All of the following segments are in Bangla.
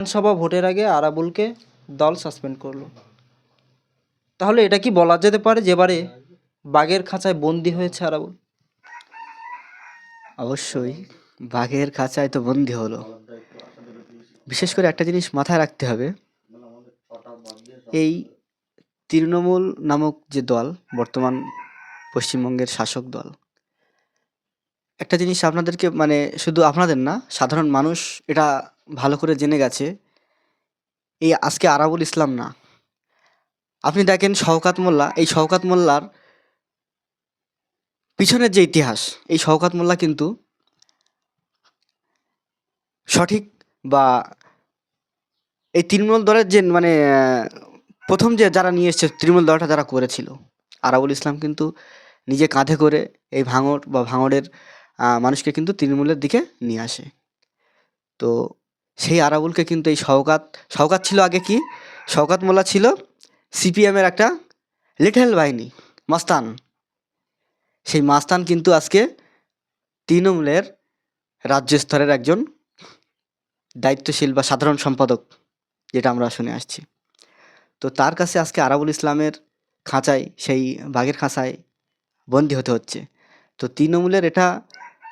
বিধানসভা ভোটের আগে আরাবুলকে দল সাসপেন্ড করল। তাহলে এটা কি বলা যেতে পারে যেবারে বাঘের খাঁচায় বন্দি হয়েছে আরাবুল? অবশ্যই, বাঘের খাঁচায় তো বন্দি হলো। বিশেষ করে একটা জিনিস মাথায় রাখতে হবে, এই তৃণমূল নামক যে দল, বর্তমান পশ্চিমবঙ্গের শাসক দল, একটা জিনিস আপনাদেরকে মানে শুধু আপনাদের না, সাধারণ মানুষ এটা ভালো করে জেনে গেছে, এই আজকে আরাবুল ইসলাম না। আপনি দেখেন শওকাত মোল্লা, এই শওকাত মোল্লার পিছনের যে ইতিহাস, এই শওকাত মোল্লা কিন্তু সঠিক বা এই তৃণমূল দলের যে মানে প্রথম যে যারা নিয়ে এসছে, তৃণমূল দলটা যারা করেছিল, আরাবুল ইসলাম কিন্তু নিজে কাঁধে করে এই ভাঙড় বা ভাঙড়ের মানুষকে কিন্তু তৃণমূলের দিকে নিয়ে আসে। তো সেই আরাবুলকে কিন্তু এই শওকাত শওকাত ছিল আগে কি? শওকাত মোল্লা ছিল সিপিএমের একটা লিটল বাহিনী, মাস্তান। সেই মাস্তান কিন্তু আজকে তৃণমূলের রাজ্য স্তরের একজন দায়িত্বশীল বা সাধারণ সম্পাদক, যেটা আমরা শুনে আসছি। তো তার কাছে আজকে আরাবুল ইসলামের খাঁচায়, সেই বাঘের খাঁচায় বন্দি হতে হচ্ছে। তো তৃণমূলের এটা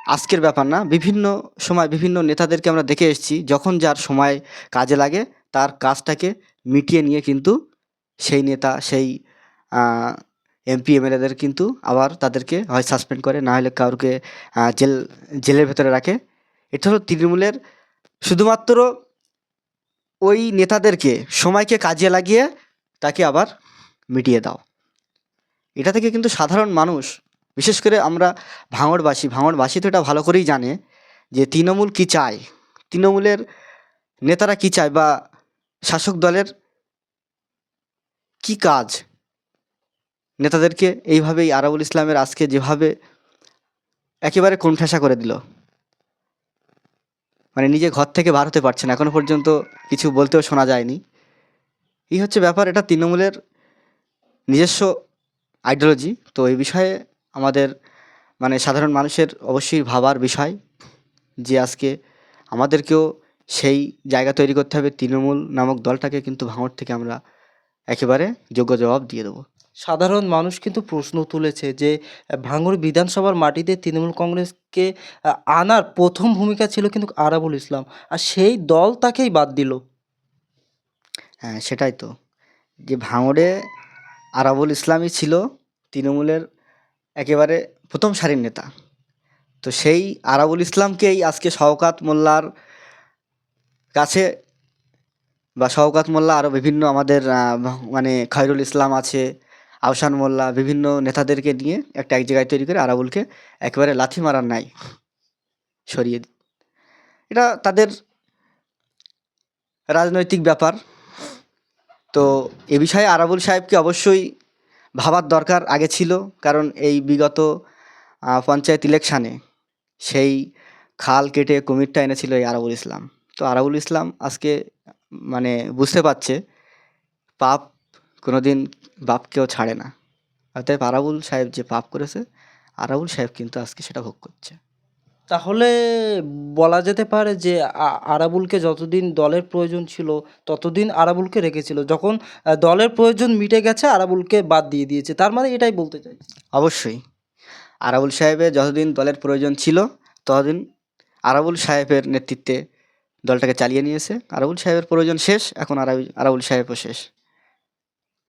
আজকের ব্যাপার না। বিভিন্ন সময় বিভিন্ন নেতাদেরকে আমরা দেখে এসেছি, যখন যার সময় কাজে লাগে তার কাজটাকে মিটিয়ে নিয়ে কিন্তু সেই নেতা, সেই এমপি এমএলএদের কিন্তু আবার তাদেরকে হয় সাসপেন্ড করে, না হলে কাউকে জেল, জেলের ভেতরে রাখে। এটা হলো তৃণমূলের শুধুমাত্র ওই নেতাদেরকে, সময়কে কাজে লাগিয়ে তাকে আবার মিটিয়ে দাও। এটা থেকে কিন্তু সাধারণ মানুষ বিশেষ করে আমরা ভাঙড়বাসী ভাঙড়বাসী তো এটা ভালো করেই জানে যে তৃণমূল কী চায়? তৃণমূলের নেতারা কী চায় বা শাসক দলের কী কাজ? নেতাদেরকে এইভাবেই আরাবুল ইসলামের আজকে যেভাবে একেবারে কোণঠাসা করে দিল। মানে নিজে ঘর থেকে বার হতে পারছে না, এখনও পর্যন্ত কিছু বলতেও শোনা যায়নি। এই হচ্ছে ব্যাপার, এটা তৃণমূলের নিজস্ব আইডিওলজি তো এই বিষয়ে আমাদের মানে সাধারণ মানুষের অবশ্যই ভাবার বিষয় যে আজকে আমাদেরকেও সেই জায়গা তৈরি করতে হবে তৃণমূল নামক দলটাকে কিন্তু ভাঙড় থেকে আমরা একেবারে যোগ্য জবাব দিয়ে দেবো। সাধারণ মানুষ কিন্তু প্রশ্ন তুলেছে যে ভাঙড় বিধানসভার মাটিতে তৃণমূল কংগ্রেসকে আনার প্রথম ভূমিকা ছিল কিন্তু আরাবুল ইসলাম। আর সেই দল তাকেই বাদ দিল। হ্যাঁ সেটাই তো। যে ভাঙড়ে আরাবুল ইসলামই ছিল তৃণমূলের একেবারে প্রথম সারির নেতা। তো সেই আরাবুল ইসলামকেই আজকে শওকাত মোল্লার কাছে বা শওকাত মোল্লা আরও বিভিন্ন আমাদের মানে খয়রুল ইসলাম আছে, আহসান মোল্লা, বিভিন্ন নেতাদেরকে নিয়ে একটা এক জায়গায় তৈরি করে আরাবুলকে একেবারে লাথি মারার নাই সরিয়ে এটা তাদের রাজনৈতিক ব্যাপার। তো এ বিষয়ে আরাবুল সাহেবকে অবশ্যই ভাবার দরকার আগে ছিল, কারণ এই বিগত পঞ্চায়েত ইলেকশানে সেই খাল কেটে কুমিরটা এনেছিল এই আরাবুল ইসলাম। তো আরাবুল ইসলাম আজকে মানে বুঝতে পারছে, পাপ কোনো দিন বাপকেও ছাড়ে না। অতএব আরাবুল সাহেব যে পাপ করেছে, আরাবুল সাহেব কিন্তু আজকে সেটা ভোগ করছে। তাহলে বলা যেতে পারে যে আরাবুলকে যতদিন দলের প্রয়োজন ছিল, ততদিন আরাবুলকে রেখেছিল। যখন দলের প্রয়োজন মিটে গেছে, আরাবুলকে বাদ দিয়ে দিয়েছে। তার মানে এটাই বলতে চাই অবশ্যই। আরাবুল সাহেবের যতদিন দলের প্রয়োজন ছিল, ততদিন আরাবুল সাহেবের নেতৃত্বে দলটাকে চালিয়ে নিয়েছে। আরাবুল সাহেবের প্রয়োজন শেষ, এখন আরাবুল সাহেবও শেষ।